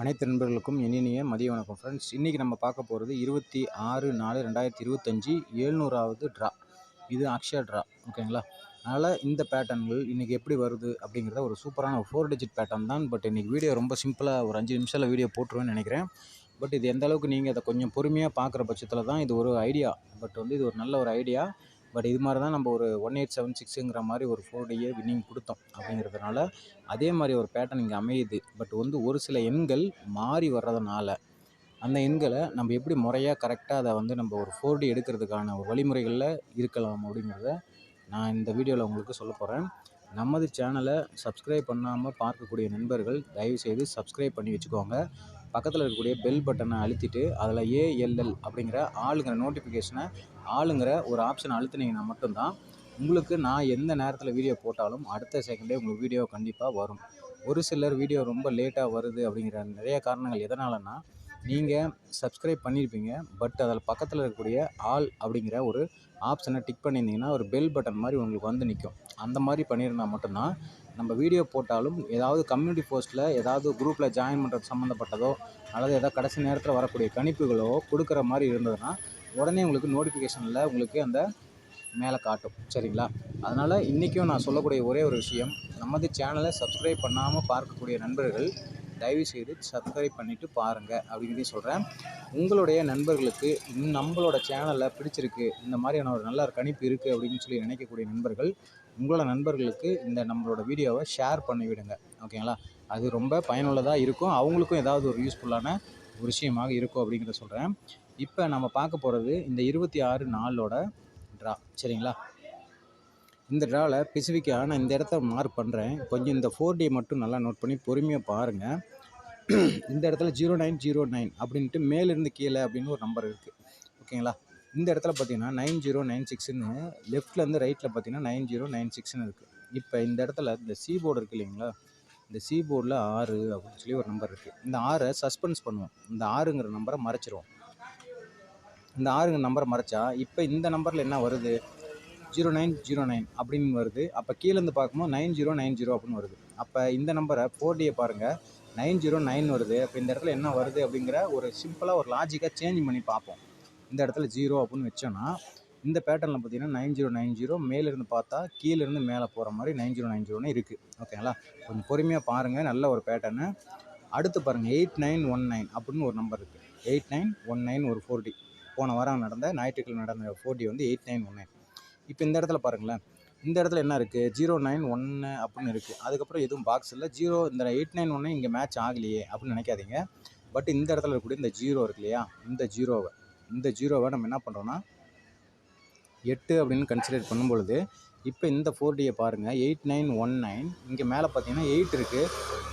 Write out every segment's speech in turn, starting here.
அனைத்து நண்பர்களுக்கும் இனிய மதிய வணக்கம் ஃப்ரெண்ட்ஸ் இன்றைக்கி நம்ம பார்க்க போகிறது இருபத்தி ஆறு நாலு ரெண்டாயிரத்தி இருபத்தஞ்சி ஏழ்நூறாவது ட்ரா இது அக்ஷயா ட்ரா ஓகேங்களா அதனால் இந்த பேட்டர்ன்கள் இன்றைக்கி எப்படி வருது அப்படிங்கிறத ஒரு சூப்பரான ஒரு ஃபோர் டிஜிட் பேட்டர்ன் தான். பட் இன்றைக்கி வீடியோ ரொம்ப சிம்பிளாக ஒரு அஞ்சு நிமிஷத்தில் வீடியோ போட்டுருவேன்னு நினைக்கிறேன். பட் இது எந்த அளவுக்கு நீங்கள் அதை கொஞ்சம் பொறுமையாக பார்க்குற பட்சத்தில் தான் இது ஒரு ஐடியா பட் வந்து இது ஒரு நல்ல ஒரு ஐடியா பட் இது மாதிரி தான் நம்ம ஒரு ஒன் எயிட் செவன் சிக்ஸுங்கிற மாதிரி ஒரு ஃபோர் டியே வின்னிங் கொடுத்தோம் அப்படிங்கிறதுனால அதே மாதிரி ஒரு பேட்டர்ன் இங்கே அமையுது. பட் வந்து ஒரு சில எண்கள் மாறி வர்றதுனால அந்த எண்களை நம்ம எப்படி முறையாக கரெக்டாக அதை வந்து நம்ம ஒரு ஃபோர்டி எடுக்கிறதுக்கான ஒரு வழிமுறைகளில் இருக்கலாம் அப்படிங்கிறத நான் இந்த வீடியோவில் உங்களுக்கு சொல்ல போகிறேன் நமது சேனலை சப்ஸ்கிரைப் பண்ணாமல் பார்க்கக்கூடிய நண்பர்கள் தயவுசெய்து சப்ஸ்கிரைப் பண்ணி வச்சுக்கோங்க. பக்கத்தில் இருக்கக்கூடிய பெல் பட்டனை அழுத்திட்டு அதில் ஏஎல்எல் அப்படிங்கிற ஆளுங்கிற நோட்டிஃபிகேஷனை ஆளுங்கிற ஒரு ஆப்ஷன் அழுத்துனீங்கன்னா மட்டும்தான் உங்களுக்கு நான் எந்த நேரத்தில் வீடியோ போட்டாலும் அடுத்த செகண்டே உங்களுக்கு வீடியோ கண்டிப்பாக வரும். ஒரு சிலர் வீடியோ ரொம்ப லேட்டாக வருது அப்படிங்கிற நிறைய காரணங்கள் எதனாலன்னா நீங்கள் சப்ஸ்கிரைப் பண்ணியிருப்பீங்க பட் அதில் பக்கத்தில் இருக்கக்கூடிய ஆல் அப்படிங்கிற ஒரு ஆப்ஷனை டிக் பண்ணியிருந்தீங்கன்னா ஒரு பெல் பட்டன் மாதிரி உங்களுக்கு வந்து நிற்கும் அந்த மாதிரி பண்ணியிருந்தா மட்டும்தான் நம்ம வீடியோ போட்டாலும் ஏதாவது கம்யூனிட்டி போஸ்ட்டில் ஏதாவது குரூப்பில் ஜாயின் பண்ணுறது சம்மந்தப்பட்டதோ அல்லது ஏதாவது கடைசி நேரத்தில் வரக்கூடிய கணிப்புகளோ கொடுக்குற மாதிரி இருந்ததுன்னா உடனே உங்களுக்கு நோட்டிஃபிகேஷனில் உங்களுக்கு அந்த மேலே காட்டும். சரிங்களா? அதனால் இன்றைக்கும் நான் சொல்லக்கூடிய ஒரே ஒரு விஷயம் நமது சேனலை சப்ஸ்கிரைப் பண்ணாமல் பார்க்கக்கூடிய நண்பர்கள் தயவுசெய்து சப்ஸ்கிரைப் பண்ணிவிட்டு பாருங்கள் அப்படிங்கிறதையும் சொல்கிறேன் உங்களுடைய நண்பர்களுக்கு நம்மளோட சேனலை பிடிச்சிருக்கு இந்த மாதிரியான ஒரு நல்ல ஒரு கணிப்பு இருக்குது அப்படின்னு சொல்லி நினைக்கக்கூடிய நண்பர்கள் உங்களோட நண்பர்களுக்கு இந்த நம்மளோட வீடியோவை ஷேர் பண்ணி விடுங்க. ஓகேங்களா அது ரொம்ப பயனுள்ளதாக இருக்கும். அவங்களுக்கும் ஏதாவது ஒரு யூஸ்ஃபுல்லான ஒரு விஷயமாக இருக்கும் அப்படிங்கிறத சொல்கிறேன் இப்போ நம்ம பார்க்க போகிறது இந்த இருபத்தி ஆறு நாளோட ட்ரா சரிங்களா? இந்த ட்ராவில் பெசிஃபிக்காக நான் இந்த இடத்த மார்க் பண்ணுறேன் கொஞ்சம் இந்த ஃபோர் டே மட்டும் நல்லா நோட் பண்ணி பொறுமையாக பாருங்கள் இந்த இடத்துல ஜீரோ நைன் ஜீரோ நைன் அப்படின்ட்டு மேலேருந்து கீழே அப்படின்னு ஒரு நம்பர் இருக்குது ஓகேங்களா? இந்த இடத்துல பார்த்தீங்கன்னா நைன் ஜீரோ நைன் சிக்ஸ்னு லெஃப்ட்லேருந்து ரைட்டில் பார்த்தீங்கன்னா நைன் ஜீரோ நைன் சிக்ஸ்னு இருக்குது இப்போ இந்த இடத்துல இந்த சி போர்டு இருக்குது இல்லைங்களா? இந்த சி போர்டில் ஆறு அப்படின்னு சொல்லி ஒரு நம்பர் இருக்குது இந்த ஆறை சஸ்பென்ஸ் பண்ணுவோம். இந்த ஆறுங்கிற நம்பரை மறைச்சிருவோம். இந்த ஆறுங்க நம்பரை மறைச்சா இப்போ இந்த நம்பரில் என்ன வருது? ஜீரோ நைன் ஜீரோ நைன் அப்படின்னு வருது. அப்போ கீழேருந்து பார்க்கும்போது நைன் ஜீரோ நைன் ஜீரோ அப்படின்னு வருது. அப்போ இந்த நம்பரை ஃபோர் டியை பாருங்கள் நைன் ஜீரோ நைன் வருது. அப்போ இந்த இடத்துல என்ன வருது அப்படிங்கிற ஒரு சிம்பிளாக ஒரு லாஜிக்காக சேஞ்ச் பண்ணி பார்ப்போம். இந்த இடத்துல ஜீரோ அப்படின்னு வச்சோன்னா இந்த பேட்டர்னில் பார்த்தீங்கன்னா நைன் ஜீரோ நைன் ஜீரோ மேலேருந்து பார்த்தா கீழேருந்து மேலே போகிற மாதிரி நைன் ஜீரோ நைன் ஜீரோன்னு இருக்குது ஓகேங்களா கொஞ்சம் பொறுமையாக பாருங்கள் நல்ல ஒரு பேட்டர்னு அடுத்து பாருங்கள் எயிட் நைன் ஒன் நைன் அப்படின்னு ஒரு நம்பர் இருக்குது எயிட் நைன் ஒன் நைன் ஒரு ஃபோர் டி போன வாரம் நடந்த ஞாயிற்றுக்கிழமை நடந்த ஃபோர்டி வந்து எயிட் நைன் ஒன் நைன் இப்போ இந்த இடத்துல பாருங்களேன். இந்த இடத்துல என்ன இருக்குது ஜீரோ நைன் ஒன்று அப்படின்னு இருக்குது அதுக்கப்புறம் எதுவும் பாக்ஸ் இல்லை. ஜீரோ இந்த எயிட் நைன் ஒன்று இங்கே மேட்ச் ஆகலையே அப்படின்னு நினைக்காதீங்க. பட் இந்த இடத்துல இருக்கக்கூடிய இந்த ஜீரோ இருக்கு இல்லையா? இந்த ஜீரோவை இந்த ஜீரோவை நம்ம என்ன பண்ணுறோன்னா எட்டு அப்படின்னு கன்சிடர் பண்ணும் பொழுது இப்போ இந்த ஃபோர் டியை பாருங்கள் எயிட் நைன் ஒன் நைன் இங்கே மேலே பார்த்தீங்கன்னா எயிட் இருக்குது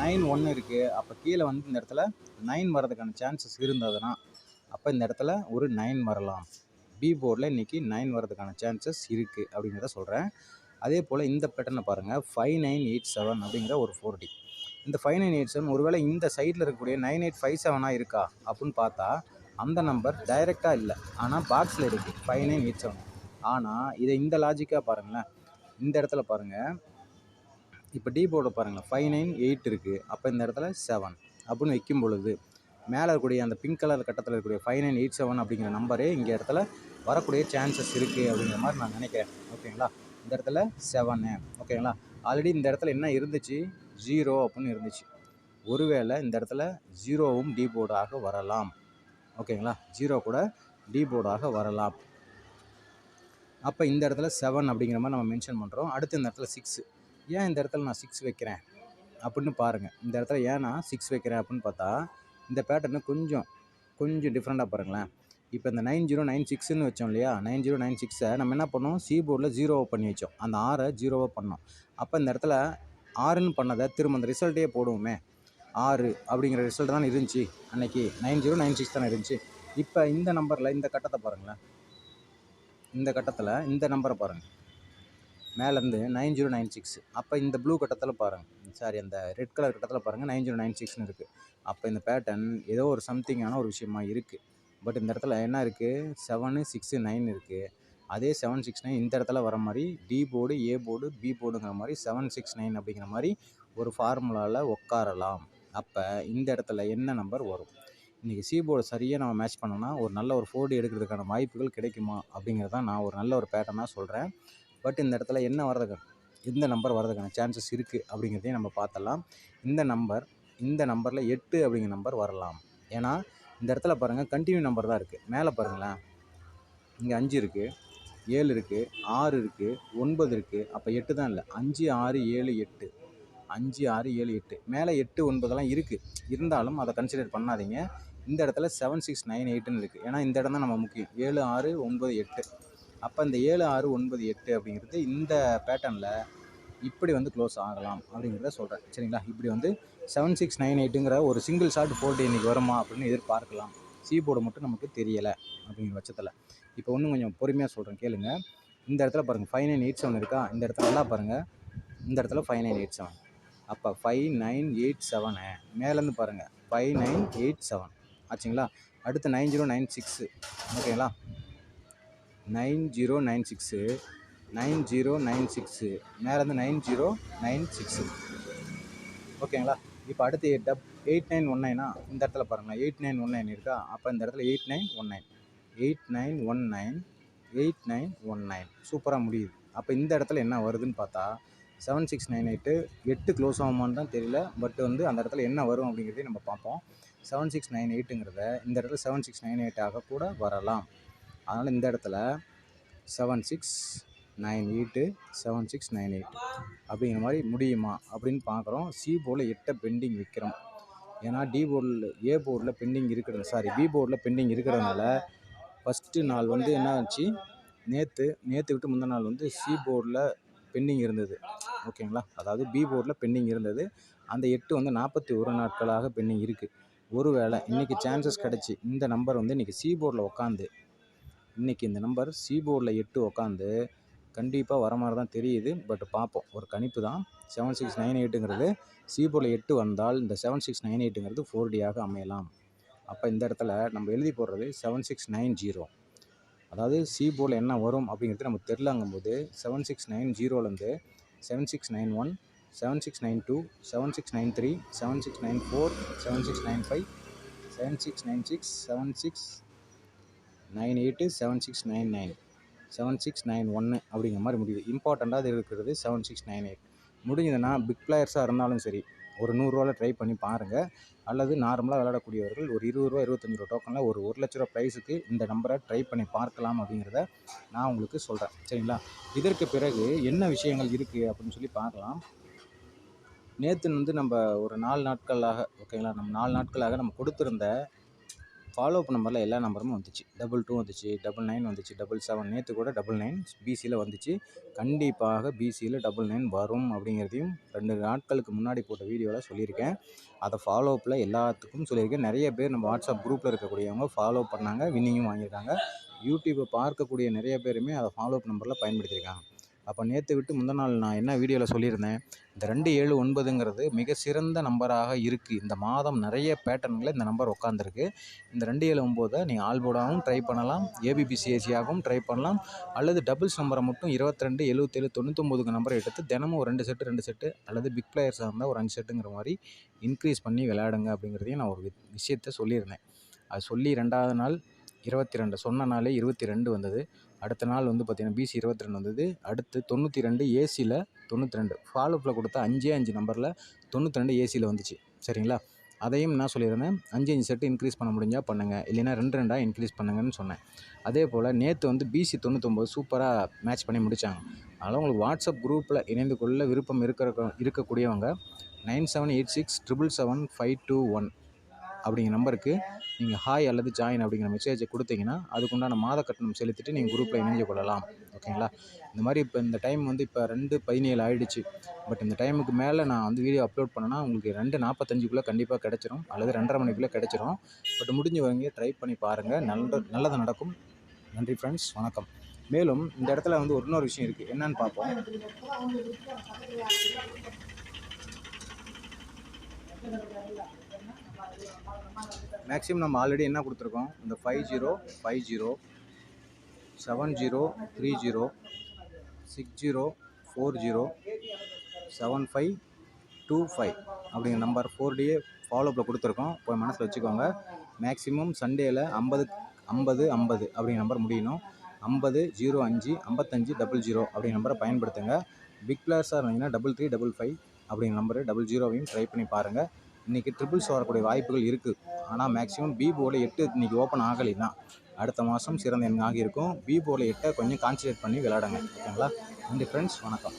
நைன் ஒன்று இருக்குது அப்போ கீழே வந்து இந்த இடத்துல நைன் வரதுக்கான சான்சஸ் இருந்ததுன்னா அப்போ இந்த இடத்துல ஒரு நைன் வரலாம். பி போர்டில் இன்றைக்கி நைன் வரதுக்கான சான்சஸ் இருக்குது அப்படிங்கிறத சொல்கிறேன் அதே போல் இந்த பேட்டர்னை பாருங்கள் ஃபைவ் நைன் எயிட் செவன் அப்படிங்கிற ஒரு ஃபோர் டி இந்த ஃபைவ் நைன் எயிட் செவன் ஒருவேளை இந்த சைடில் இருக்கக்கூடிய நைன் எயிட் ஃபைவ் செவனாக இருக்கா அப்படின்னு பார்த்தா அந்த நம்பர் டைரெக்டாக இல்லை. ஆனால் பாக்ஸில் இருக்குது ஃபைவ் நைன் எயிட் செவன் ஆனால் இதை இந்த லாஜிக்காக பாருங்களேன். இந்த இடத்துல பாருங்கள் இப்போ டி போர்டை பாருங்களேன். ஃபைவ் நைன் எயிட் இருக்குது அப்போ இந்த இடத்துல செவன் அப்படின்னு வைக்கும் பொழுது மேலே இருக்கக்கூடிய அந்த பிங்க் கலர் கட்டத்தில் இருக்கக்கூடிய ஃபைவ் நைன் எயிட் செவன் அப்படிங்கிற நம்பரே இங்கே இடத்துல வரக்கூடிய சான்சஸ் இருக்குது அப்படிங்கிற மாதிரி நான் நினைக்கிறேன். ஓகேங்களா? இந்த இடத்துல செவனு ஓகேங்களா? ஆல்ரெடி இந்த இடத்துல என்ன இருந்துச்சு? ஜீரோ அப்படின்னு இருந்துச்சு. ஒருவேளை இந்த இடத்துல ஜீரோவும் டி போர்டாக வரலாம். ஓகேங்களா? ஜீரோ கூட டி போர்டாக வரலாம். அப்போ இந்த இடத்துல செவன் அப்படிங்கிற மாதிரி நம்ம மென்ஷன் பண்ணுறோம் அடுத்து இந்த இடத்துல சிக்ஸு ஏன் இந்த இடத்துல நான் சிக்ஸ் வைக்கிறேன்? அப்படின்னு பாருங்கள் இந்த இடத்துல ஏன் நான் சிக்ஸ் வைக்கிறேன் அப்படின்னு பார்த்தா இந்த பேட்டர்னு கொஞ்சம் கொஞ்சம் டிஃப்ரெண்ட்டாக பாருங்களேன். இப்போ இந்த நைன் ஜீரோ நைன் சிக்ஸ்னு வச்சோம் இல்லையா? நைன் ஜீரோ நைன் சிக்ஸை நம்ம என்ன பண்ணோம்? சி போர்டில் ஜீரோவை பண்ணி வச்சோம். அந்த ஆறை ஜீரோவாக பண்ணோம். அப்போ இந்த இடத்துல ஆறுன்னு பண்ணதை திரும்ப அந்த ரிசல்ட்டே போடுவோமே. ஆறு அப்படிங்கிற ரிசல்ட் தான் இருந்துச்சு. அன்றைக்கி நைன் ஜீரோ நைன் சிக்ஸ் தானே இருந்துச்சு. இப்போ இந்த நம்பரில் இந்த கட்டத்தை பாருங்களேன். இந்த கட்டத்தில் இந்த நம்பரை பாருங்கள் மேலேருந்து நைன் ஜீரோ நைன் சிக்ஸ் அப்போ இந்த ப்ளூ கட்டத்தில் பாருங்கள் சாரி அந்த ரெட் கலர் கட்டத்தில் பாருங்கள் நைன் ஜீரோ நைன் சிக்ஸ்னு இருக்குது அப்போ இந்த பேட்டர்ன் ஏதோ ஒரு சம்திங்கான ஒரு விஷயமா இருக்குது பட் இந்த இடத்துல என்ன இருக்குது செவனு சிக்ஸு நைன் இருக்குது அதே செவன் சிக்ஸ் நைன் இந்த இடத்துல வர மாதிரி D board A board B போர்டுங்கிற மாதிரி செவன் சிக்ஸ் நைன் அப்படிங்கிற மாதிரி ஒரு ஃபார்முலாவில் உட்காரலாம். அப்போ இந்த இடத்துல என்ன நம்பர் வரும்? இன்றைக்கி சி போர்டு சரியாக நம்ம மேட்ச் பண்ணோன்னா ஒரு நல்ல ஒரு ஃபோர்டு எடுக்கிறதுக்கான வாய்ப்புகள் கிடைக்குமா அப்படிங்கிறதான் நான் ஒரு நல்ல ஒரு பேட்டர்னாக சொல்கிறேன் பட் இந்த இடத்துல என்ன வர்றதுக்கு எந்த நம்பர் வர்றதுக்கான சான்சஸ் இருக்குது அப்படிங்கிறதையும் நம்ம பார்த்தலாம். இந்த நம்பர் இந்த நம்பரில் எட்டு அப்படிங்கிற நம்பர் வரலாம். ஏன்னா இந்த இடத்துல பாருங்கள் கண்டினியூ நம்பர் தான் இருக்குது மேலே பாருங்களேன். இங்கே அஞ்சு இருக்குது ஏழு இருக்குது ஆறு இருக்குது ஒன்பது இருக்குது அப்போ எட்டு தான் இல்லை. அஞ்சு ஆறு ஏழு எட்டு. அஞ்சு ஆறு ஏழு எட்டு. மேலே எட்டு ஒன்பதெல்லாம் இருக்குது இருந்தாலும் அதை கன்சிடர் பண்ணாதீங்க. இந்த இடத்துல செவன் சிக்ஸ் நைன் எயிட்டுன்னு இருக்குது ஏன்னா இந்த இடம் தான் நம்ம முக்கியம். ஏழு ஆறு ஒன்பது எட்டு. அப்போ இந்த ஏழு ஆறு ஒன்பது எட்டு அப்படிங்கிறது இந்த பேட்டர்னில் இப்படி வந்து க்ளோஸ் ஆகலாம் அப்படிங்கிறத சொல்கிறேன் சரிங்களா? இப்படி வந்து செவன் சிக்ஸ் நைன் எயிட்டுங்கிற ஒரு சிங்கிள் ஷாட் போட்டு இன்றைக்கி வருமா அப்படின்னு எதிர்பார்க்கலாம். சி போர்டு மட்டும் நமக்கு தெரியலை அப்படிங்கிற பட்சத்தில். இப்போ ஒன்றும் கொஞ்சம் பொறுமையாக சொல்கிறேன் கேளுங்க. இந்த இடத்துல பாருங்கள் ஃபைவ் நைன் எயிட் செவன் இருக்கா? இந்த இடத்துல நல்லா பாருங்கள் இந்த இடத்துல ஃபைவ் நைன் எயிட் செவன் அப்போ ஃபைவ் நைன் எயிட் செவனு மேலேருந்து பாருங்கள் ஃபைவ் நைன் எயிட் செவன் ஆச்சுங்களா? அடுத்து நைன் ஜீரோ நைன் சிக்ஸு ஓகேங்களா? Nine zero nine six nine zero nine six மேலேருந்து நைன் ஜீரோ நைன் சிக்ஸு. ஓகேங்களா? இப்போ அடுத்து டப் எயிட் நைன் ஒன் நைனா இந்த இடத்துல பாருங்களேன் எயிட் நைன் ஒன் நைன் இருக்கா? அப்போ இந்த இடத்துல eight nine one nine. Eight nine one nine eight nine one nine. சூப்பராக முடியுது. அப்போ இந்த இடத்துல என்ன வருதுன்னு பார்த்தா செவன் சிக்ஸ் நைன் எயிட்டு எட்டு க்ளோஸ் ஆகுமான்னு தான் தெரியல பட் வந்து அந்த இடத்துல என்ன வரும் அப்படிங்கிறதையும் நம்ம பார்ப்போம். செவன் சிக்ஸ் நைன் எயிட்டுங்கிறத இந்த இடத்துல செவன் சிக்ஸ் நைன் எயிட்டாக கூட வரலாம். அதனால் இந்த இடத்துல seven six nine eight seven six nine eight அப்படிங்கிற மாதிரி முடியுமா அப்படின்னு பார்க்குறோம். சி போர்டில் எட்டை பெண்டிங் விற்கிறோம் ஏன்னா டி போர்டில் ஏ போர்டில் பெண்டிங் இருக்கிறது சாரி பி போர்டில் பெண்டிங் இருக்கிறதுனால ஃபஸ்ட்டு நாள் வந்து என்ன ஆச்சு? நேற்று நேற்று விட்டு முந்தின நாள் வந்து சி போர்டில் பெண்டிங் இருந்தது. ஓகேங்களா அதாவது பி போர்டில் பெண்டிங் இருந்தது. அந்த எட்டு வந்து நாற்பத்தி ஒரு நாட்களாக பெண்டிங் இருக்குது ஒருவேளை இன்றைக்கி சான்சஸ் கிடச்சி இந்த நம்பர் வந்து இன்றைக்கி சி போர்டில் உட்காந்து இன்றைக்கி இந்த நம்பர் சி போர்டில் எட்டு உட்காந்து கண்டிப்பாக வர மாதிரி தான் தெரியுது பட் பார்ப்போம் ஒரு கணிப்பு தான் செவன் சிக்ஸ் நைன் எயிட்டுங்கிறது சி போர்டில் எட்டு வந்தால் இந்த செவன் சிக்ஸ் நைன் எயிட்டுங்கிறது ஃபோர் டியாக அமையலாம் அப்போ இந்த இடத்துல நம்ம எழுதி போடுறது செவன் சிக்ஸ் நைன் ஜீரோ அதாவது சி போர்டில் என்ன வரும் அப்படிங்கிறது நமக்கு தெரிலங்கும்போது செவன் சிக்ஸ் நைன் ஜீரோலேருந்து seven six nine one seven six nine two seven six nine three seven six nine four seven six nine five seven six nine six seven six nine eight seven six nine nine. Seven six nine ஒன்று அப்படிங்கிற மாதிரி முடியுது. இம்பார்ட்டண்ட்டாக இருக்கிறது seven six nine eight. முடிஞ்சதுன்னா big பிளேயர்ஸாக இருந்தாலும் சரி ஒரு நூறுரூவாவில் ட்ரை பண்ணி பாருங்கள் அல்லது நார்மலாக விளையாடக்கூடியவர்கள் ஒரு இருபது ரூபா இருபத்தஞ்சி ரூபா டோக்கனில் ஒரு ஒரு லட்ச ரூபா ப்ரைஸுக்கு இந்த நம்பரை ட்ரை பண்ணி பார்க்கலாம் அப்படிங்கிறத நான் உங்களுக்கு சொல்கிறேன் சரிங்களா? இதற்கு பிறகு என்ன விஷயங்கள் இருக்குது அப்படின்னு சொல்லி பார்க்கலாம். நேற்று வந்து நம்ம ஒரு நாலு நாட்களாக ஓகேங்களா நம்ம நாலு நாட்களாக நம்ம கொடுத்துருந்த ஃபாலோ அப் நம்பரில் எல்லா நம்பருமே வந்துச்சு. டபுள் டூ வந்துச்சு டபுள் நைன் வந்துச்சு டபுள் செவன் நேற்று கூட டபுள் நைன் பிசியில் வந்துச்சு. கண்டிப்பாக பிசியில் டபுள் நைன் வரும் அப்படிங்கிறதையும் ரெண்டு நாட்களுக்கு முன்னாடி போட்ட வீடியோவில் சொல்லியிருக்கேன். அதை ஃபாலோ அப்பில் எல்லாத்துக்கும் சொல்லியிருக்கேன். நிறைய பேர் நம்ம வாட்ஸ்அப் குரூப்பில் இருக்கக்கூடியவங்க ஃபாலோ பண்ணாங்க வின்னிங்கும் வாங்கியிருக்காங்க. யூடியூப்பை பார்க்கக்கூடிய நிறைய பேருமே அதை ஃபாலோ அப் நம்பரில் பயன்படுத்தியிருக்காங்க. அப்போ நேற்று விட்டு முந்தின நாள் நான் என்ன வீடியோவில் சொல்லியிருந்தேன்? இந்த ரெண்டு ஏழு ஒன்பதுங்கிறது மிக சிறந்த நம்பராக இருக்குது இந்த மாதம் நிறைய பேட்டர்னில் இந்த நம்பர் உட்காந்துருக்கு இந்த ரெண்டு ஏழு ஒம்போதை நீங்கள் ஆல்போர்டாகவும் ட்ரை பண்ணலாம் ஏபிபிசிஎஸ்சியாகவும் ட்ரை பண்ணலாம் அல்லது டபுள்ஸ் நம்பரை மட்டும் இருபத்திரெண்டு எழுபத்தேழு தொண்ணூத்தொம்போதுக்கு நம்பரை எடுத்து தினமும் ஒரு ரெண்டு செட்டு ரெண்டு செட்டு அல்லது பிக் பிளேயர்ஸாக இருந்தால் ஒரு அஞ்சு செட்டுங்கிற மாதிரி இன்க்ரீஸ் பண்ணி விளையாடுங்க அப்படிங்கிறதையும் நான் ஒரு வி- விஷயத்த சொல்லியிருந்தேன். அது சொல்லி ரெண்டாவது நாள் இருபத்தி ரெண்டு சொன்ன நாளே இருபத்தி ரெண்டு வந்தது. அடுத்த நாள் வந்து பார்த்திங்கன்னா பிசி இருபத்தி ரெண்டு வந்தது. அடுத்து தொண்ணூற்றி ரெண்டு ஏசியில் தொண்ணூற்றி ரெண்டு ஃபாலோப்பில் கொடுத்த அஞ்சே அஞ்சு நம்பரில் தொண்ணூற்றி ரெண்டு ஏசியில் வந்துச்சு. சரிங்களா? அதையும் நான் சொல்லியிருந்தேன். அஞ்சு அஞ்சு செட்டு இன்க்ரீஸ் பண்ண முடிஞ்சால் பண்ணுங்கள் இல்லைன்னா ரெண்டு ரெண்டாக இன்க்ரீஸ் பண்ணுங்கன்னு சொன்னேன். அதே போல் நேற்று வந்து பிசி தொண்ணூத்தொம்பது சூப்பராக மேட்ச் பண்ணி முடித்தாங்க அதனால் உங்களுக்கு வாட்ஸ்அப் குரூப்பில் இணைந்து கொள்ள விருப்பம் இருக்கிற இருக்கக்கூடியவங்க nine seven eight six triple seven five two one அப்படிங்கிற நம்பருக்கு நீங்கள் ஹாய் அல்லது ஜாயின் அப்படிங்கிற மெசேஜை கொடுத்தீங்கன்னா அதுக்குண்டான மாத கட்டணம் செலுத்திட்டு நீங்கள் குரூப்பில் இணைஞ்சு கொள்ளலாம். ஓகேங்களா இந்த மாதிரி இப்போ இந்த டைம் வந்து இப்போ ரெண்டு பதினேழு ஆகிடுச்சு பட் இந்த டைமுக்கு மேலே நான் வந்து வீடியோ அப்லோட் பண்ணேன்னா உங்களுக்கு ரெண்டு நாற்பத்தஞ்சுக்குள்ளே கண்டிப்பாக கிடச்சிரும். அல்லது ரெண்டரை மணிக்குள்ளே கிடச்சிரும். பட் முடிஞ்சவங்க ட்ரை பண்ணி பாருங்கள் நல்ல நல்லது நடக்கும். நன்றி ஃப்ரெண்ட்ஸ் வணக்கம். மேலும் இந்த இடத்துல வந்து ஒரு இன்னொரு விஷயம் இருக்குது என்னன்னு பார்ப்போம். மேக்ஸிமம் நம்ம ஆல்ரெடி என்ன கொடுத்துருக்கோம்? இந்த five zero five zero seven zero three zero six zero four zero seven five two five அப்படிங்கிற நம்பர் ஃபோர் டியே ஃபாலோப்பில் கொடுத்துருக்கோம். போய் மனசில் வச்சுக்கோங்க. மேக்ஸிமம் சண்டேயில் ஐம்பது ஐம்பது ஐம்பது அப்படிங்கிற நம்பர் முடியணும். ஐம்பது ஜீரோ அஞ்சு ஐம்பத்தஞ்சு டபுள் ஜீரோ அப்படிங்கிற நம்பரை பயன்படுத்துங்க. பிக் பிளேயர்ஸாக இருந்தீங்கன்னா டபுள் த்ரீ டபுள் ஃபைவ் அப்படிங்கிற நம்பரு டபுள் ஜீரோவையும் ட்ரை பண்ணி பாருங்கள் இன்றைக்கி ட்ரிபிள்ஸ் வரக்கூடிய வாய்ப்புகள் இருக்குது ஆனால் மேக்ஸிமம் பி போர்டில் எட்டு இன்றைக்கி ஓப்பன் ஆகலைன்னா அடுத்த மாதம் சிறந்த எண்ணாக இருக்கும். பி போர்டில் எட்டை கொஞ்சம் கான்சன்ட்ரேட் பண்ணி விளையாடுங்க. ஓகேங்களா? நன்றி ஃப்ரெண்ட்ஸ் வணக்கம்.